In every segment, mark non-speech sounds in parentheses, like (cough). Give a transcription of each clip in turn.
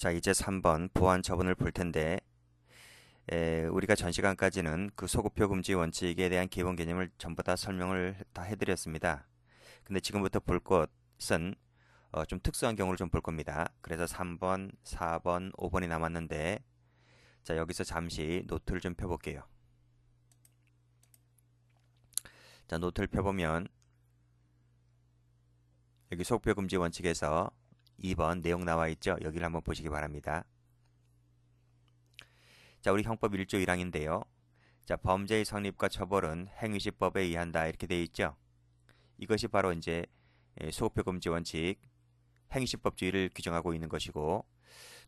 자, 이제 3번 보안 처분을 볼 텐데 에, 우리가 전 시간까지는 그 소급표 금지 원칙에 대한 기본 개념을 전부 다 설명을 다 해드렸습니다. 근데 지금부터 볼 것은 어, 좀 특수한 경우를 좀 볼 겁니다. 그래서 3번, 4번, 5번이 남았는데 자, 여기서 잠시 노트를 좀 펴볼게요. 자, 노트를 펴보면 여기 소급표 금지 원칙에서 2번 내용 나와 있죠? 여기를 한번 보시기 바랍니다. 자, 우리 형법 1조 1항인데요. 자, 범죄의 성립과 처벌은 행위시법에 의한다 이렇게 되어 있죠. 이것이 바로 이제 소급표 금지 원칙 행위시법주의를 규정하고 있는 것이고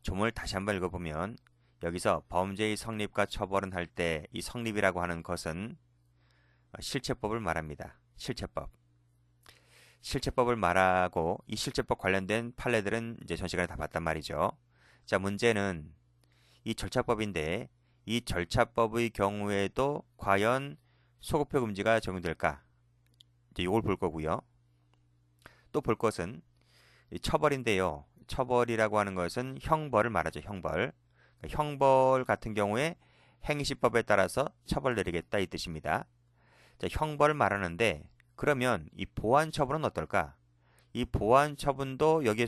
조문을 다시 한번 읽어보면 여기서 범죄의 성립과 처벌은 할 때 이 성립이라고 하는 것은 실체법을 말합니다. 실체법. 실체법을 말하고 이 실체법 관련된 판례들은 이제 전 시간에 다 봤단 말이죠. 자, 문제는 이 절차법인데 이 절차법의 경우에도 과연 소급표 금지가 적용될까? 이제 이걸 볼 거고요. 또 볼 것은 처벌인데요. 처벌이라고 하는 것은 형벌을 말하죠. 형벌. 그러니까 형벌 같은 경우에 행시법에 따라서 처벌 내리겠다 이 뜻입니다. 자, 형벌을 말하는데 그러면 이 보완 처분은 어떨까? 이 보완 처분도 여기에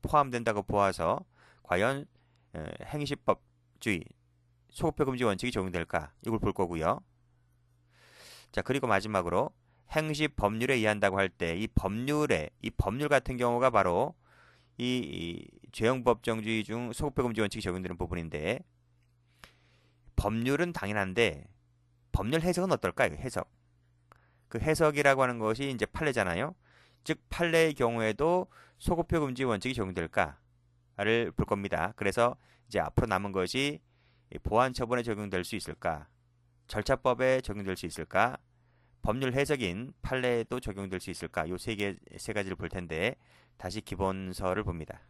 포함된다고 보아서 과연 행시법주의 소급표 금지 원칙이 적용될까? 이걸 볼 거고요. 자, 그리고 마지막으로 행시 법률에 의한다고 할 때 이 법률에 이 법률 같은 경우가 바로 이, 이 죄형 법정주의 중 소급표 금지 원칙이 적용되는 부분인데 법률은 당연한데 법률 해석은 어떨까요? 해석. 그 해석이라고 하는 것이 이제 판례잖아요. 즉 판례의 경우에도 소급표 금지 원칙이 적용될까를 볼 겁니다. 그래서 이제 앞으로 남은 것이 보안 처분에 적용될 수 있을까? 절차법에 적용될 수 있을까? 법률 해석인 판례에도 적용될 수 있을까? 요 세 개 세 가지를 볼 텐데 다시 기본서를 봅니다.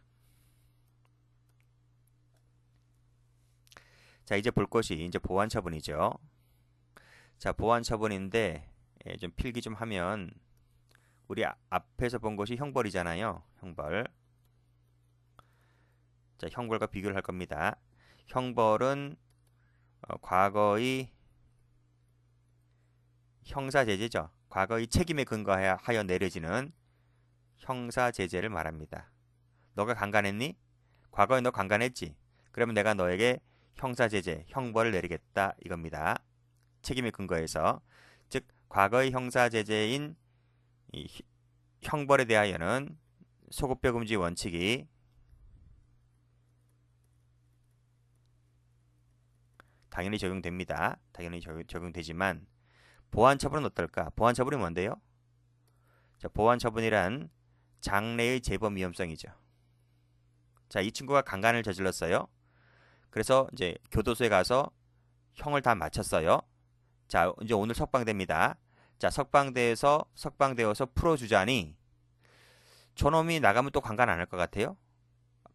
자, 이제 볼 것이 이제 보안 처분이죠. 자, 보안 처분인데 예, 좀 필기 좀 하면 우리 아, 앞에서 본 것이 형벌이잖아요. 형벌. 자, 형벌과 비교를 할 겁니다. 형벌은 어, 과거의 형사제재죠. 과거의 책임에 근거하여 내려지는 형사제재를 말합니다. 너가 강간했니? 과거에 너 강간했지? 그러면 내가 너에게 형사제재, 형벌을 내리겠다 이겁니다. 책임에 근거해서 즉 과거의 형사 제재인 형벌에 대하여는 소급표 금지 원칙이 당연히 적용됩니다. 당연히 적용되지만 보안 처분은 어떨까? 보안 처분이 뭔데요? 자, 보안 처분이란 장래의 재범 위험성이죠. 자, 이 친구가 강간을 저질렀어요. 그래서 이제 교도소에 가서 형을 다 마쳤어요. 자, 이제 오늘 석방됩니다. 자, 석방대에서 석방되어서 풀어주자니 저놈이 나가면 또 강간 안 할 것 같아요?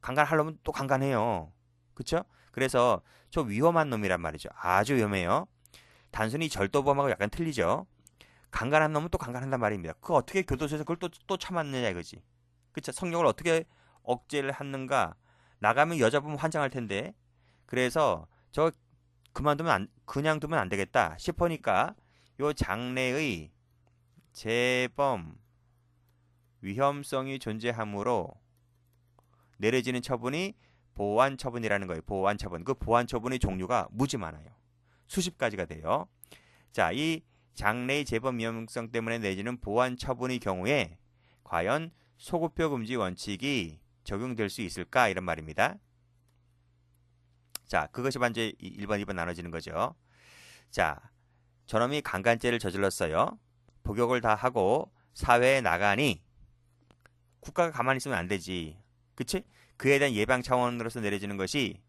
강간하려면 또 강간해요. 그쵸? 그래서 저 위험한 놈이란 말이죠. 아주 위험해요. 단순히 절도범하고 약간 틀리죠. 강간한 놈은 또 강간한단 말입니다. 그 어떻게 교도소에서 그걸 또, 또 참았느냐 이거지. 그쵸? 성욕을 어떻게 억제를 하는가. 나가면 여자보면 환장할 텐데. 그래서 저 그만두면 안, 그냥 두면 안 되겠다 싶으니까 요 장래의 재범 위험성이 존재하므로 내려지는 처분이 보완 처분이라는 거예요. 보완 처분. 그 보완 처분의 종류가 무지 많아요. 수십 가지가 돼요. 자, 이 장래의 재범 위험성 때문에 내지는 보완 처분의 경우에 과연 소급표 금지 원칙이 적용될 수 있을까 이런 말입니다. 자, 그것이 반제 1번, 2번 나눠지는 거죠. 자, 저놈이 강간죄를 저질렀어요. 복역을 다 하고 사회에 나가니 국가가 가만히 있으면 안 되지. 그치? 그에 대한 예방 차원으로서 내려지는 것이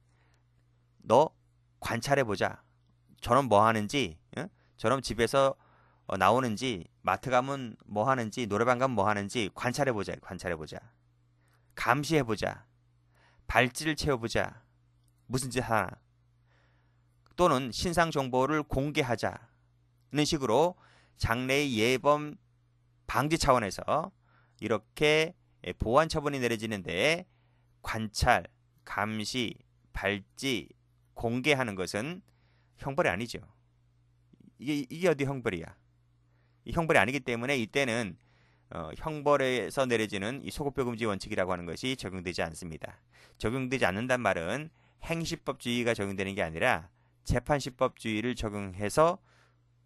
너 관찰해 보자. 저놈 뭐 하는지, 응? 저놈 집에서 어, 나오는지, 마트 가면 뭐 하는지, 노래방 가면 뭐 하는지 관찰해 보자. 관찰해 보자. 감시해 보자. 발찌를 채워 보자. 무슨 짓 하나. 또는 신상 정보를 공개하자. 는 식으로 장래의 예범 방지 차원에서 이렇게 보완 처분이 내려지는데 관찰, 감시, 발지, 공개하는 것은 형벌이 아니죠. 이게 이게 어디 형벌이야? 이 형벌이 아니기 때문에 이때는 어, 형벌에서 내려지는 이 소급표 금지 원칙이라고 하는 것이 적용되지 않습니다. 적용되지 않는단 말은 행시법주의가 적용되는 게 아니라 재판시법주의를 적용해서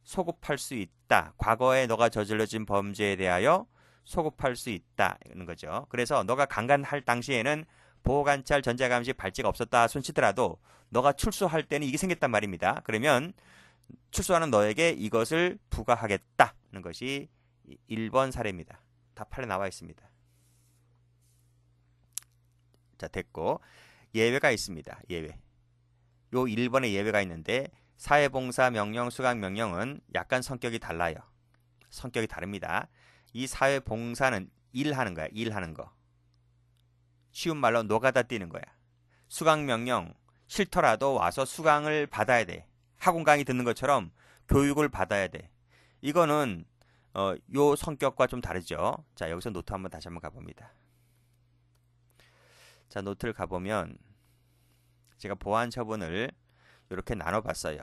소급할 수 있다. 과거에 너가 저질러진 범죄에 대하여 소급할 수 있다는 거죠. 그래서 너가 강간할 당시에는 보호관찰, 전자감시, 발찌가 없었다 손치더라도 너가 출소할 때는 이게 생겼단 말입니다. 그러면 출소하는 너에게 이것을 부과하겠다는 것이 1번 사례입니다. 다 판에 나와 있습니다. 자, 됐고 예외가 있습니다. 예외. 요 1번에 예외가 있는데 사회봉사 명령, 수강 명령은 약간 성격이 달라요. 성격이 다릅니다. 이 사회봉사는 일하는 거야. 일하는 거. 쉬운 말로 노가다 뛰는 거야. 수강 명령 싫더라도 와서 수강을 받아야 돼. 학원 강의 듣는 것처럼 교육을 받아야 돼. 이거는 어, 요 성격과 좀 다르죠. 자, 여기서 노트 한번 다시 한번 가봅니다. 자, 노트를 가보면 제가 보안 처분을 이렇게 나눠봤어요.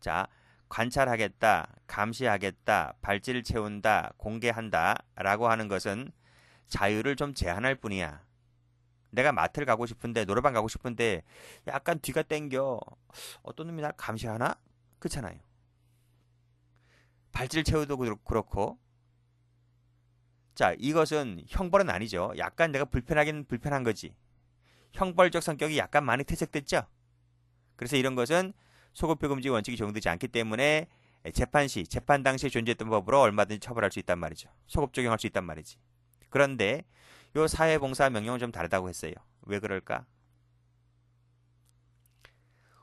자, 관찰하겠다, 감시하겠다, 발찌를 채운다, 공개한다 라고 하는 것은 자유를 좀 제한할 뿐이야. 내가 마트를 가고 싶은데 노래방 가고 싶은데 약간 뒤가 땡겨 어떤 놈이 날 감시하나? 그렇잖아요. 발질 채우도 그렇고 자 이것은 형벌은 아니죠. 약간 내가 불편하긴 불편한 거지. 형벌적 성격이 약간 많이 퇴색됐죠. 그래서 이런 것은 소급표 금지 원칙이 적용되지 않기 때문에 재판 시, 재판 당시에 존재했던 법으로 얼마든지 처벌할 수 있단 말이죠. 소급 적용할 수 있단 말이지. 그런데 요 사회봉사 명령은 좀 다르다고 했어요. 왜 그럴까?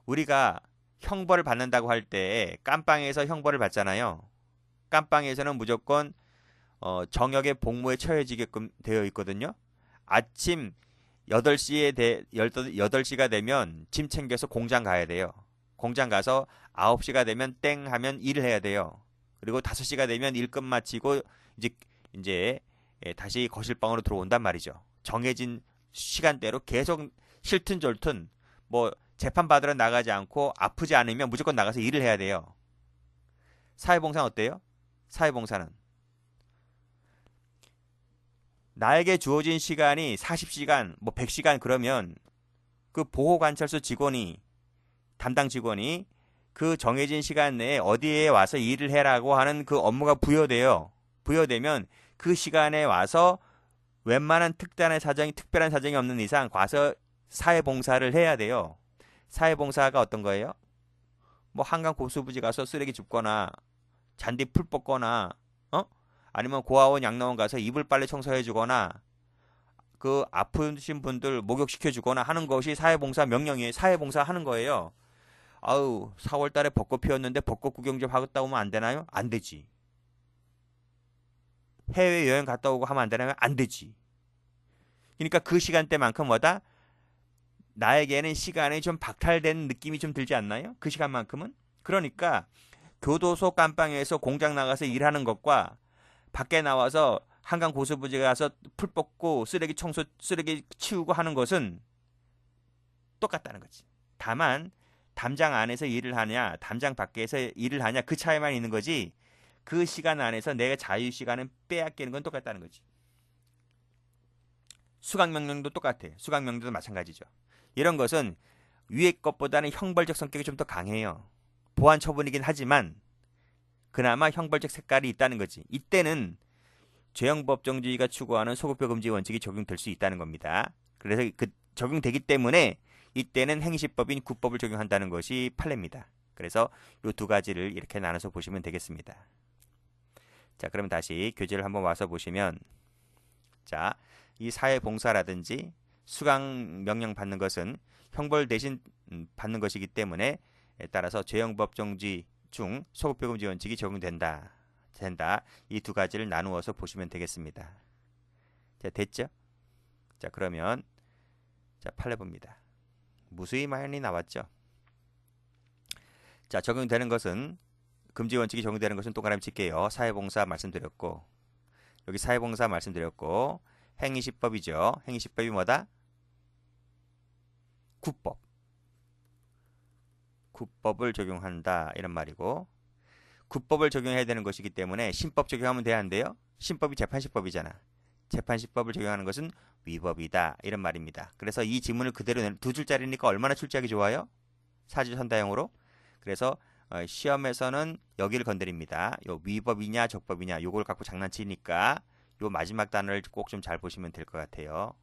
우리가 형벌을 받는다고 할 때 깜빵에서 형벌을 받잖아요. 깜빵에서는 무조건 어, 정역의 복무에 처해지게끔 되어 있거든요. 아침 8시에 대, 8시가 되면 짐 챙겨서 공장 가야 돼요. 공장 가서 9시가 되면 땡 하면 일을 해야 돼요. 그리고 5시가 되면 일끝 마치고 이제 이제 예, 다시 거실방으로 들어온단 말이죠. 정해진 시간대로 계속 싫든 좋든 뭐 재판 받으러 나가지 않고 아프지 않으면 무조건 나가서 일을 해야 돼요. 사회봉사는 어때요? 사회봉사는 나에게 주어진 시간이 40시간, 뭐 100시간 그러면 그 보호 관찰소 직원이 담당 직원이 그 정해진 시간 내에 어디에 와서 일을 해라고 하는 그 업무가 부여돼요. 부여되면 그 시간에 와서 웬만한 특단의 사정이 특별한 사정이 없는 이상 가서 사회봉사를 해야 돼요. 사회봉사가 어떤 거예요? 뭐 한강 고수부지 가서 쓰레기 줍거나 잔디 풀 뽑거나 어? 아니면 고아원 양로원 가서 이불 빨래 청소해 주거나 그 아프신 분들 목욕시켜 주거나 하는 것이 사회봉사 명령이에요. 사회봉사 하는 거예요. 아우 4월 달에 벚꽃 피었는데 벚꽃 구경 좀 하겠다 오면 안 되나요? 안 되지. 해외 여행 갔다 오고 하면 안 되나요? 안 되지. 그러니까 그 시간대만큼 뭐다? 나에게는 시간이 좀 박탈된 느낌이 좀 들지 않나요? 그 시간만큼은? 그러니까 교도소 깜빵에서 공장 나가서 일하는 것과 밖에 나와서 한강 고수부지 가서 풀 뽑고 쓰레기 청소, 쓰레기 치우고 하는 것은 똑같다는 거지. 다만 담장 안에서 일을 하냐, 담장 밖에서 일을 하냐 그 차이만 있는 거지. 그 시간 안에서 내가 자유 시간을 빼앗기는 건 똑같다는 거지. 수강 명령도 똑같아. 수강 명령도 마찬가지죠. 이런 것은 위의 것보다는 형벌적 성격이 좀 더 강해요. 보안 처분이긴 하지만 그나마 형벌적 색깔이 있다는 거지. 이때는 죄형법정주의가 추구하는 소급표 금지 원칙이 적용될 수 있다는 겁니다. 그래서 그 적용되기 때문에 이때는 행시법인 구법을 적용한다는 것이 판례입니다. 그래서 이 두 가지를 이렇게 나눠서 보시면 되겠습니다. 자, 그럼 다시 교재를 한번 와서 보시면 자, 이 사회 봉사라든지 수강 명령 받는 것은 형벌 대신 음, 받는 것이기 때문에 따라서 죄형법정지 중 소급표금지 원칙이 적용된다. 된다. 이 두 가지를 나누어서 보시면 되겠습니다. 자, 됐죠? 자, 그러면 자, 팔레 봅니다. 무수히 많이 나왔죠? 자, 적용되는 것은 금지 원칙이 적용되는 것은 동그라미 칠게요. 사회봉사 말씀드렸고 여기 사회봉사 말씀드렸고 행위시법이죠. 행위시법이 뭐다? 구법. 구법을 적용한다 이런 말이고 구법을 적용해야 되는 것이기 때문에 신법 적용하면 돼야 한대요. 신법이 재판시법이잖아. 재판시법을 적용하는 것은 위법이다 이런 말입니다. 그래서 이 지문을 그대로 내- 두 줄짜리니까 얼마나 출제하기 좋아요? 사지 선다형으로. 그래서 어, 시험에서는 여기를 건드립니다. 요 위법이냐 적법이냐 요걸 갖고 장난치니까 요 마지막 단어를 꼭 좀 잘 보시면 될 것 같아요.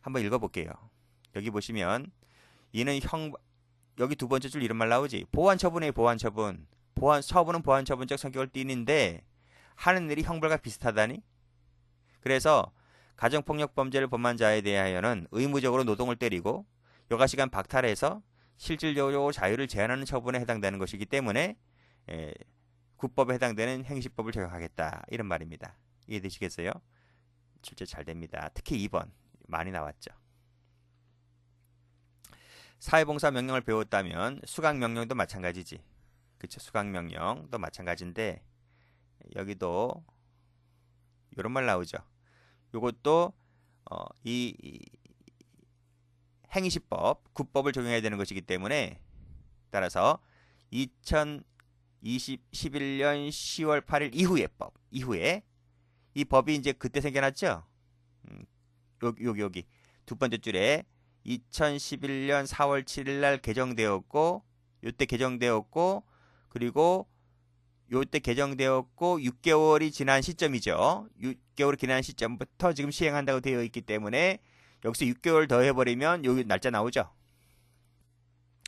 한번 읽어볼게요. 여기 보시면 이는 형 여기 두 번째 줄 이런 말 나오지. 보완 처분의 보완 처분. 보완 처분은 보완 처분적 성격을 띠는데 하는 일이 형벌과 비슷하다니. 그래서 가정폭력 범죄를 범한 자에 대하여는 의무적으로 노동을 때리고 여가시간 박탈해서 실질적으로 자유를 제한하는 처분에 해당되는 것이기 때문에 에, 국법에 해당되는 행시법을 적용하겠다 이런 말입니다. 이해되시겠어요? 출제 잘 됩니다. 특히 2번 많이 나왔죠. 사회봉사 명령을 배웠다면 수강 명령도 마찬가지지. 그쵸? 수강 명령도 마찬가지인데 여기도 이런 말 나오죠. 요것도 어, 이, 이 행위시법, 국법을 적용해야 되는 것이기 때문에 따라서 2021년 10월 8일 이후의 법, 이후에 이 법이 이제 그때 생겨났죠. 음, 여기 여기 여기 두 번째 줄에 2011년 4월 7일 날 개정되었고 요때 개정되었고 그리고 요때 개정되었고 6개월이 지난 시점이죠. 6개월이 지난 시점부터 지금 시행한다고 되어 있기 때문에 여기서 6개월 더 해버리면 여기 날짜 나오죠.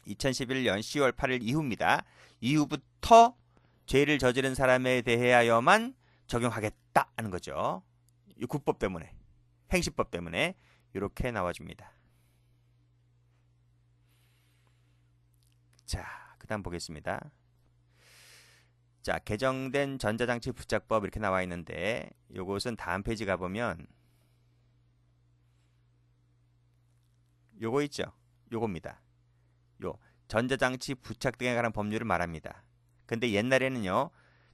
2011년 10월 8일 이후입니다. 이후부터 죄를 저지른 사람에 대하여만 적용하겠다 하는 거죠. 이 국법 때문에 행시법 때문에 이렇게 나와줍니다. 자, 그 다음 보겠습니다. 자, 개정된 전자장치 부착법 이렇게 나와 있는데 요것은 다음 페이지 가 보면 요거 있죠. 요겁니다. 요 전자장치 부착 등에 관한 법률을 말합니다. 근데 옛날에는요.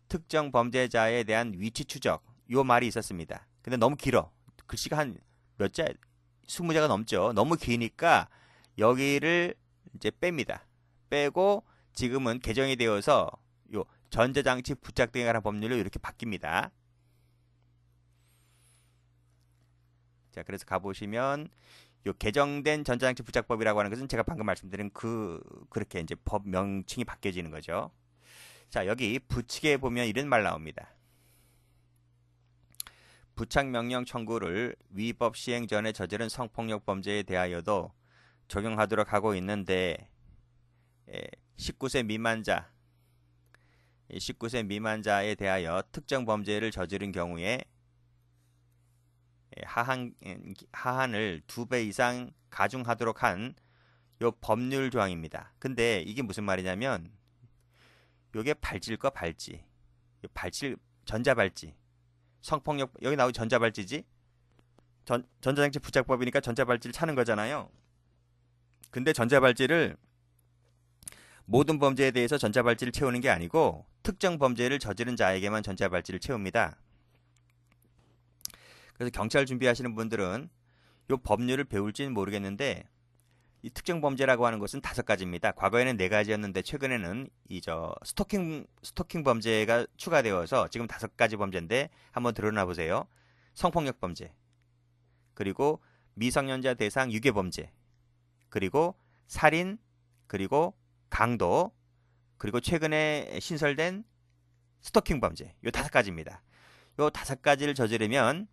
특정 범죄자에 대한 위치 추적 요 말이 있었습니다. 근데 너무 길어. 글씨가 한 몇 자, 20자가 넘죠. 너무 기니까 여기를 이제 뺍니다. 빼고 지금은 개정이 되어서 요 전자장치 부착 등에 관한 법률로 이렇게 바뀝니다. 자, 그래서 가보시면 요 개정된 전자장치 부착법이라고 하는 것은 제가 방금 말씀드린 그 그렇게 이제 법 명칭이 바뀌어지는 거죠. 자, 여기 부칙에 보면 이런 말 나옵니다. 부착 명령 청구를 위법 시행 전에 저지른 성폭력 범죄에 대하여도 적용하도록 하고 있는데 19세 미만자 19세 미만자에 대하여 특정 범죄를 저지른 경우에 하한 하한을 두 배 이상 가중하도록 한 요 법률 조항입니다. 근데 이게 무슨 말이냐면 요게 발질과 발찌. 발질 전자발찌. 성폭력 여기 나오는 전자발찌지? 전 전자장치 부착법이니까 전자발찌를 차는 거잖아요. 근데 전자발찌를 모든 범죄에 대해서 전자발찌를 채우는 게 아니고 특정 범죄를 저지른 자에게만 전자발찌를 채웁니다. 그래서 경찰 준비하시는 분들은 이 법률을 배울지는 모르겠는데 이 특정 범죄라고 하는 것은 다섯 가지입니다. 과거에는 네 가지였는데 최근에는 이 저 스토킹 스토킹 범죄가 추가되어서 지금 다섯 가지 범죄인데 한번 드러나 보세요. 성폭력 범죄, 그리고 미성년자 대상 유괴 범죄, 그리고 살인, 그리고 강도, 그리고 최근에 신설된 스토킹 범죄. 요 다섯 가지입니다. 요 다섯 가지를 저지르면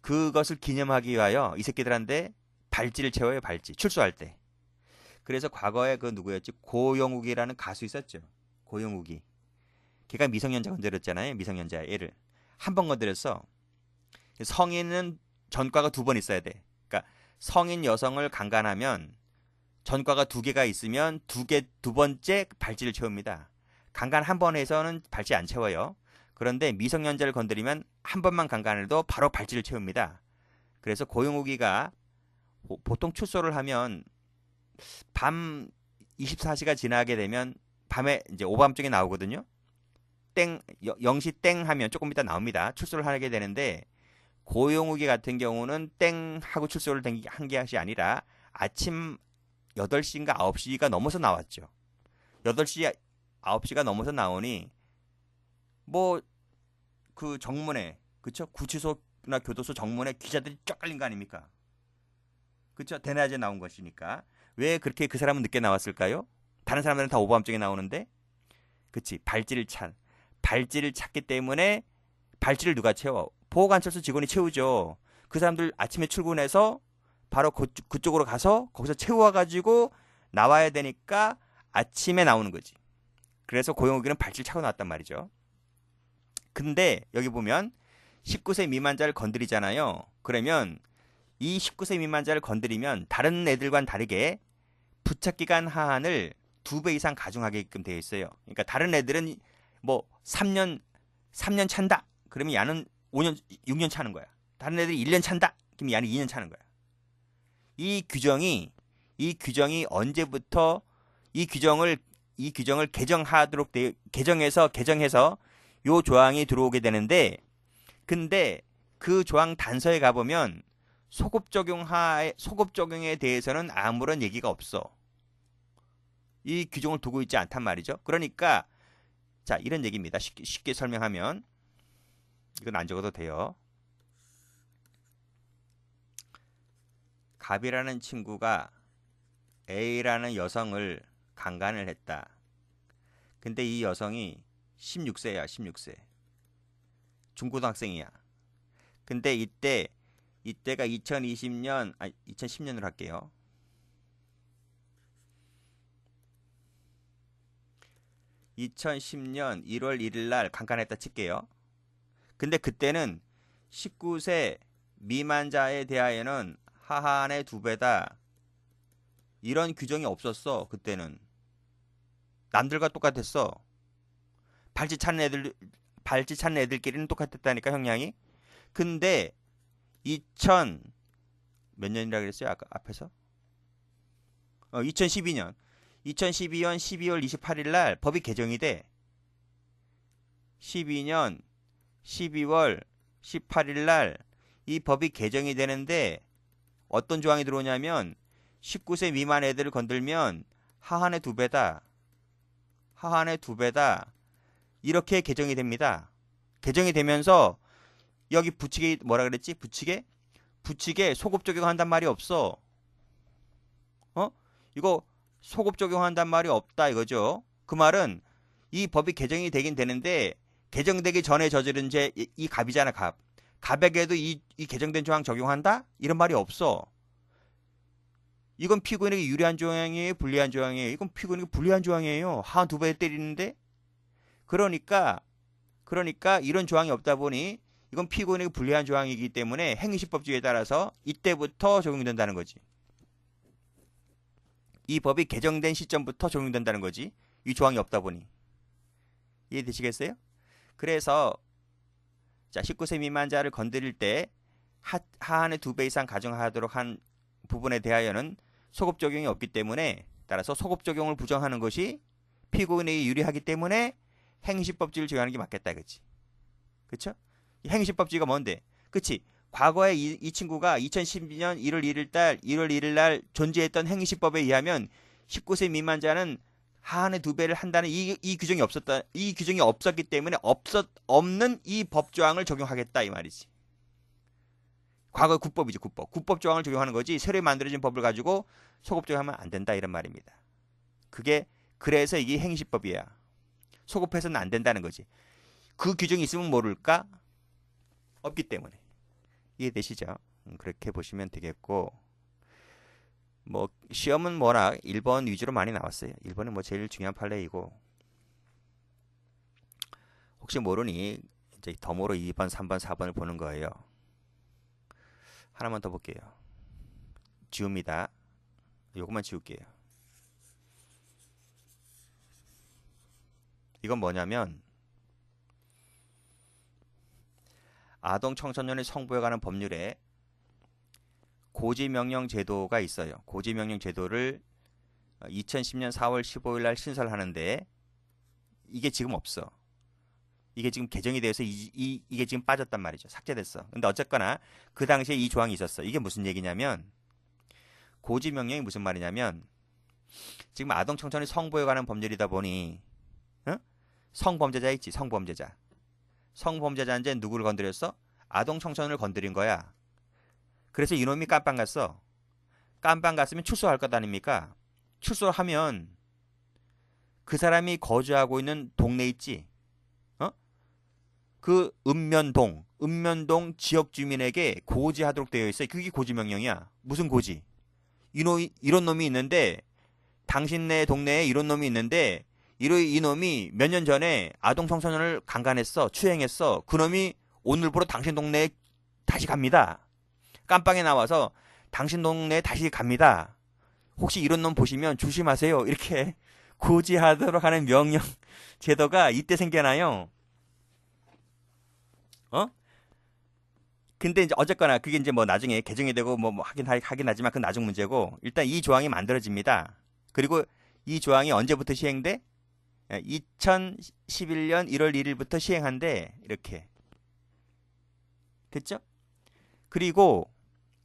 그것을 기념하기 위하여 이 새끼들한테 발찌를 채워요, 발찌. 출소할 때. 그래서 과거에 그 누구였지? 고영욱이라는 가수 있었죠. 고영욱이. 걔가 미성년자 건드렸잖아요. 미성년자 애를. 한 번 건드렸어. 성인은 전과가 두 번 있어야 돼. 그러니까 성인 여성을 강간하면 전과가 두 개가 있으면 두 개, 두 번째 발찌를 채웁니다. 강간 한 번 해서는 발찌 안 채워요. 그런데 미성년자를 건드리면 한 번만 강간해도 바로 발찌를 채웁니다. 그래서 고용욱이가 보통 출소를 하면 밤 24시가 지나게 되면 밤에 이제 오밤중에 나오거든요. 땡 0시 땡 하면 조금 이따 나옵니다. 출소를 하게 되는데 고용욱이 같은 경우는 땡 하고 출소를 한게 아니라 아침 8시인가 9시가 넘어서 나왔죠. 8시 9시가 넘어서 나오니 뭐 그 정문에 그쵸 구치소나 교도소 정문에 기자들이 쫙 깔린 거 아닙니까? 그쵸 대낮에 나온 것이니까 왜 그렇게 그 사람은 늦게 나왔을까요? 다른 사람들은 다 오밤중에 나오는데 그치 발찌를 찬 발찌를 찼기 때문에 발찌를 누가 채워? 보호관찰소 직원이 채우죠. 그 사람들 아침에 출근해서 바로 그, 그쪽으로 가서 거기서 채워가지고 나와야 되니까 아침에 나오는 거지. 그래서 고용욱이는 발찌를 차고 나왔단 말이죠. 근데 여기 보면 19세 미만자를 건드리잖아요. 그러면 이 19세 미만자를 건드리면 다른 애들과는 다르게 부착기간 하한을 두 배 이상 가중하게끔 되어 있어요. 그러니까 다른 애들은 뭐 3년 3년 찬다. 그러면 야는 5년 6년 차는 거야. 다른 애들이 1년 찬다. 그럼 야는 2년 차는 거야. 이 규정이 이 규정이 언제부터 이 규정을 이 규정을 개정하도록 돼 개정해서 개정해서 요 조항이 들어오게 되는데 근데 그 조항 단서에 가보면 소급 적용하 소급 적용에 대해서는 아무런 얘기가 없어. 이 규정을 두고 있지 않단 말이죠. 그러니까 자 이런 얘기입니다. 쉽게, 쉽게 설명하면 이건 안 적어도 돼요. 갑이라는 친구가 A라는 여성을 강간을 했다. 근데 이 여성이 16세야, 16세. 중고등학생이야. 근데 이때 이때가 2020년 아 2010년으로 할게요. (2010년 1월 1일 날 강간했다 칠게요) 근데 그때는 19세 미만자에 대하여는 하한의 두 배다 이런 규정이 없었어 그때는 남들과 똑같았어 발찌 차는 애들 발찌 차는 애들끼리는 똑같았다니까 형량이. 근데 2000 몇 년이라 그랬어요? 아까 앞에서? 어, 2012년. 2012년 12월 28일 날 법이 개정이 돼. 12년 12월 18일 날 이 법이 개정이 되는데 어떤 조항이 들어오냐면 19세 미만 애들을 건들면 하한의 두 배다. 하한의 두 배다. 이렇게 개정이 됩니다. 개정이 되면서 여기 부칙에 뭐라 그랬지? 부칙에 부칙에 소급 적용한단 말이 없어. 어? 이거 소급 적용한단 말이 없다 이거죠. 그 말은 이 법이 개정이 되긴 되는데 개정되기 전에 저지른 죄 이 갑이잖아 갑. 갑에게도 이, 이 개정된 조항 적용한다? 이런 말이 없어. 이건 피고인에게 유리한 조항이에요, 불리한 조항이에요. 이건 피고인에게 불리한 조항이에요. 한 두 배 때리는데 그러니까 그러니까 이런 조항이 없다 보니 이건 피고인에게 불리한 조항이기 때문에 행위시법주의에 따라서 이때부터 적용된다는 거지. 이 법이 개정된 시점부터 적용된다는 거지. 이 조항이 없다 보니. 이해되시겠어요? 그래서 자 19세 미만 자를 건드릴 때 하, 하한의 두배 이상 가정하도록 한 부분에 대하여는 소급 적용이 없기 때문에 따라서 소급 적용을 부정하는 것이 피고인에게 유리하기 때문에 행시법주의를 적용하는 게 맞겠다 그치 그쵸? 행시법주의가 뭔데? 그치? 과거에 이, 이 친구가 2012년 1월 1일 달 1월 1일 날 존재했던 행시법에 의하면 19세 미만자는 하한의 두 배를 한다는 이, 이 규정이 없었다. 이 규정이 없었기 때문에 없었 없는 이 법 조항을 적용하겠다 이 말이지. 과거 국법이지 국법. 국법 조항을 적용하는 거지 새로 만들어진 법을 가지고 소급 적용하면 안 된다 이런 말입니다. 그게 그래서 이게 행시법이야. 소급해서는 안 된다는 거지. 그 규정이 있으면 모를까? 없기 때문에. 이해되시죠? 음, 그렇게 보시면 되겠고 뭐 시험은 뭐라 1번 위주로 많이 나왔어요. 1번은 뭐 제일 중요한 판례이고 혹시 모르니 이제 덤으로 2번, 3번, 4번을 보는 거예요. 하나만 더 볼게요. 지웁니다. 요것만 지울게요. 이건 뭐냐면 아동 청소년의 성부에 관한 법률에 고지명령 제도가 있어요. 고지명령 제도를 2010년 4월 15일 날 신설하는데 이게 지금 없어. 이게 지금 개정이 돼서 이, 이, 이게 지금 빠졌단 말이죠. 삭제됐어. 근데 어쨌거나 그 당시에 이 조항이 있었어. 이게 무슨 얘기냐면 고지 명령이 무슨 말이냐면 지금 아동 청소년이 성보에 관한 법률이다 보니 어? 성범죄자 있지 성범죄자 성범죄자인데 누구를 건드렸어? 아동 청소년을 건드린 거야. 그래서 이놈이 깜빵 갔어. 깜빵 갔으면 출소할 것 아닙니까? 출소하면 그 사람이 거주하고 있는 동네 있지. 어? 그 읍면동, 읍면동 지역 주민에게 고지하도록 되어 있어요. 그게 고지 명령이야. 무슨 고지? 이놈 이런 놈이 있는데 당신네 동네에 이런 놈이 있는데 이로 이놈이 몇 년 전에 아동 청소년을 강간했어, 추행했어. 그놈이 오늘부로 당신 동네에 다시 갑니다. 깜빵에 나와서 당신 동네에 다시 갑니다. 혹시 이런 놈 보시면 조심하세요. 이렇게 (laughs) 고지하도록 하는 명령 (laughs) 제도가 이때 생겨나요. 어? 근데 이제 어쨌거나 그게 이제 뭐 나중에 개정이 되고 뭐, 뭐 하긴 하- 하긴 하지만 그건 나중 문제고 일단 이 조항이 만들어집니다. 그리고 이 조항이 언제부터 시행돼? 2011년 1월 1일부터 시행한대 이렇게 됐죠? 그리고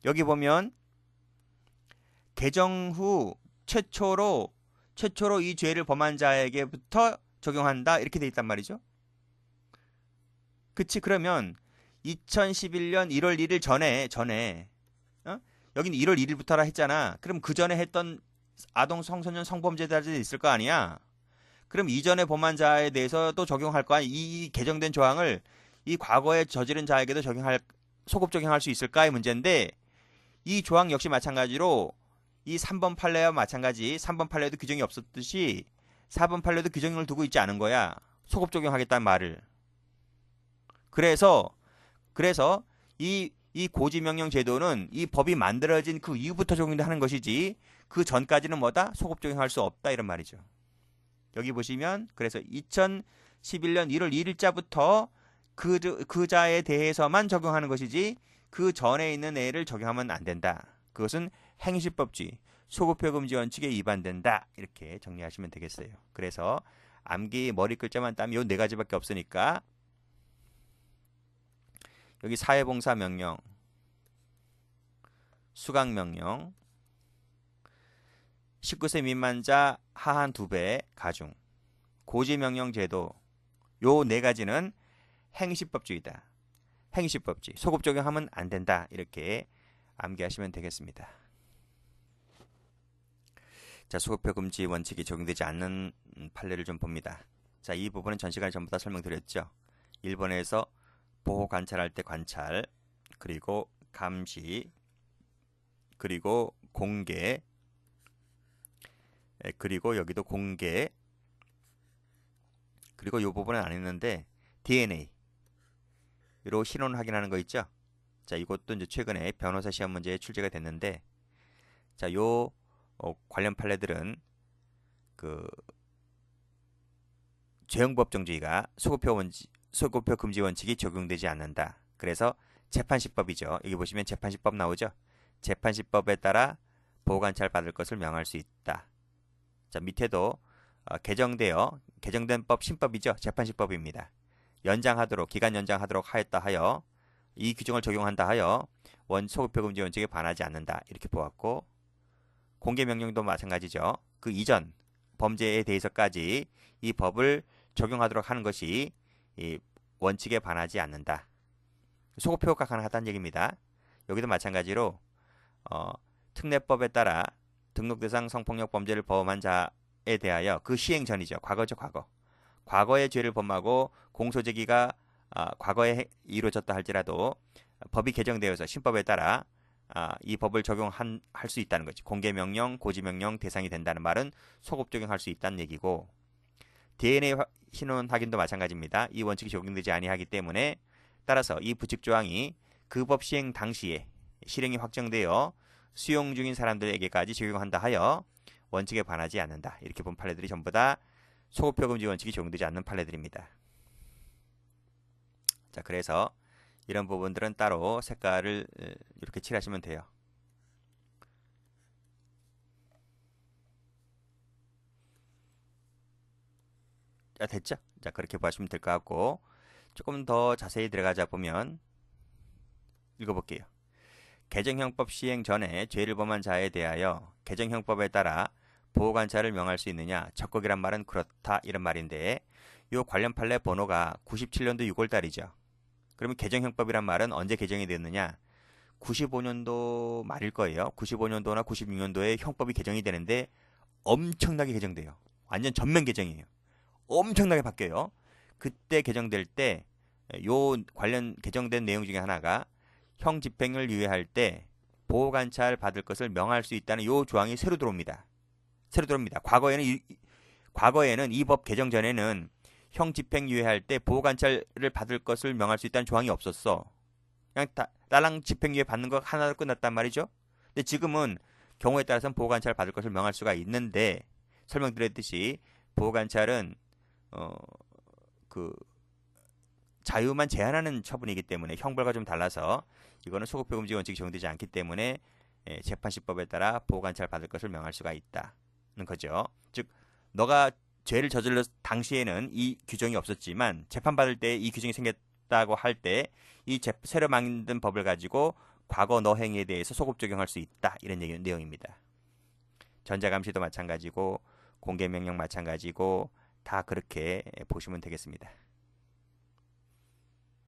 여기 보면 개정 후 최초로 최초로 이 죄를 범한 자에게부터 적용한다 이렇게 돼 있단 말이죠. 그치 그러면 2011년 1월 1일 전에 전에 어? 여기는 1월 1일부터라 했잖아. 그럼 그 전에 했던 아동 성소년 성범죄자들이 있을 거 아니야. 그럼 이전에 범한 자에 대해서도 적용할 거야. 이 개정된 조항을 이 과거에 저지른 자에게도 적용할 소급 적용할 수 있을까의 문제인데 이 조항 역시 마찬가지로 이 3번 판례와 마찬가지 3번 판례도 규정이 없었듯이 4번 판례도 규정을 두고 있지 않은 거야. 소급 적용하겠다는 말을. 그래서 그래서 이, 이 고지명령 제도는 이 법이 만들어진 그 이후부터 적용하는 것이지 그 전까지는 뭐다? 소급 적용할 수 없다 이런 말이죠. 여기 보시면 그래서 2011년 1월 1일자부터 그, 그 자에 대해서만 적용하는 것이지 그 전에 있는 애를 적용하면 안 된다. 그것은 행시법주의, 소급표 금지 원칙에 위반된다. 이렇게 정리하시면 되겠어요. 그래서 암기 머리 글자만 따면 요네 가지밖에 없으니까 여기 사회봉사 명령, 수강 명령, 19세 미만자 하한 2배 가중, 고지 명령 제도 요 네 가지는 행시법주의다. 행시법주의. 소급 적용하면 안 된다. 이렇게 암기하시면 되겠습니다. 자, 소급표 금지 원칙이 적용되지 않는 판례를 좀 봅니다. 자, 이 부분은 전 시간에 전부 다 설명드렸죠. 1번에서 보호 관찰할 때 관찰, 그리고 감시, 그리고 공개, 에, 그리고 여기도 공개, 그리고 이 부분은 안 했는데 DNA 로 신원 확인하는 거 있죠? 자, 이것도 이제 최근에 변호사 시험 문제에 출제가 됐는데 자, 요 어, 관련 판례들은 그 죄형법정주의가 소급표 원칙 소급표 금지 원칙이 적용되지 않는다. 그래서 재판시법이죠. 여기 보시면 재판시법 나오죠. 재판시법에 따라 보호관찰 받을 것을 명할 수 있다. 자 밑에도 어, 개정되어 개정된 법 신법이죠. 재판시법입니다. 연장하도록 기간 연장하도록 하였다 하여 이 규정을 적용한다 하여 원 소급표 금지 원칙에 반하지 않는다 이렇게 보았고 공개 명령도 마찬가지죠. 그 이전 범죄에 대해서까지 이 법을 적용하도록 하는 것이 이 원칙에 반하지 않는다. 소급표가 가능하다는 얘기입니다. 여기도 마찬가지로 어, 특례법에 따라 등록 대상 성폭력 범죄를 범한 자에 대하여 그 시행 전이죠. 과거죠, 과거. 과거의 죄를 범하고 공소 제기가 아, 과거에 이루어졌다 할지라도 법이 개정되어서 신법에 따라 아, 이 법을 적용할 수 있다는 거지. 공개 명령, 고지 명령 대상이 된다는 말은 소급 적용할 수 있다는 얘기고 DNA 신원 확인도 마찬가지입니다. 이 원칙이 적용되지 아니하기 때문에 따라서 이 부칙 조항이 그 법 시행 당시에 실행이 확정되어 수용 중인 사람들에게까지 적용한다 하여 원칙에 반하지 않는다. 이렇게 본 판례들이 전부 다 소급표 금지 원칙이 적용되지 않는 판례들입니다. 자, 그래서 이런 부분들은 따로 색깔을 이렇게 칠하시면 돼요. 자, 됐죠? 자, 그렇게 보시면 될 것 같고 조금 더 자세히 들어가자 보면 읽어볼게요. 개정형법 시행 전에 죄를 범한 자에 대하여 개정형법에 따라 보호관찰을 명할 수 있느냐? 적극이란 말은 그렇다 이런 말인데 요 관련 판례 번호가 97년도 6월 달이죠. 그러면 개정형법이란 말은 언제 개정이 됐느냐? 95년도 말일 거예요. 95년도나 96년도에 형법이 개정이 되는데 엄청나게 개정돼요. 완전 전면 개정이에요. 엄청나게 바뀌어요. 그때 개정될 때 요 관련 개정된 내용 중에 하나가 형 집행을 유예할 때 보호 관찰 받을 것을 명할 수 있다는 요 조항이 새로 들어옵니다. 새로 들어옵니다. 과거에는 이, 과거에는 이 법 개정 전에는 형 집행 유예할 때 보호 관찰을 받을 것을 명할 수 있다는 조항이 없었어. 그냥 다, 딸랑 집행 유예 받는 거 하나로 끝났단 말이죠. 근데 지금은 경우에 따라서는 보호 관찰 받을 것을 명할 수가 있는데 설명드렸듯이 보호 관찰은 어 그 자유만 제한하는 처분이기 때문에 형벌과 좀 달라서 이거는 소급표 금지 원칙이 적용되지 않기 때문에 예, 재판시법에 따라 보호관찰 받을 것을 명할 수가 있다는 거죠. 즉 너가 죄를 저질렀 당시에는 이 규정이 없었지만 재판 받을 때 이 규정이 생겼다고 할 때 이 새로 만든 법을 가지고 과거 너 행위에 대해서 소급 적용할 수 있다 이런 내용입니다. 전자감시도 마찬가지고 공개명령 마찬가지고 다 그렇게 보시면 되겠습니다.